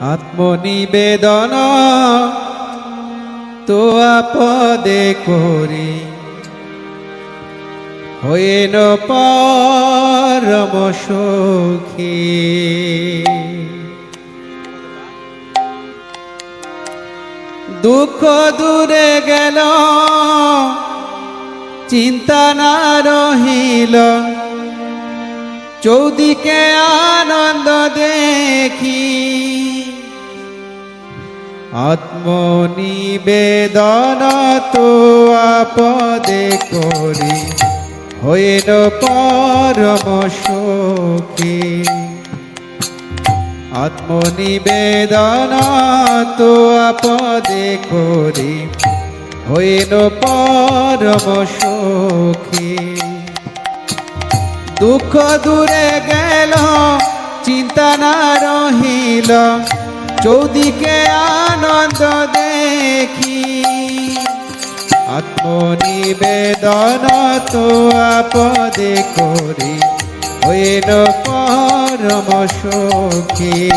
আত্মনিবেদন তো আপদে করি। হইন পরম সুখী। দুঃখ দূরে গেল, চিন্তা না রহিল। চৌদিকে আনন্দ দেখি। আত্মনিবেদন তো আপদে করি, হইল পরম সুখী। আত্মনিবেদন তো আপদে করি, হইল পরম সুখী। দুঃখ দূরে গেল, চিন্তা না রহিল চৌদিকে আনন্দ দেখি। আত্মনিবেদন তো আপদে করি। হইল পরম সুখী।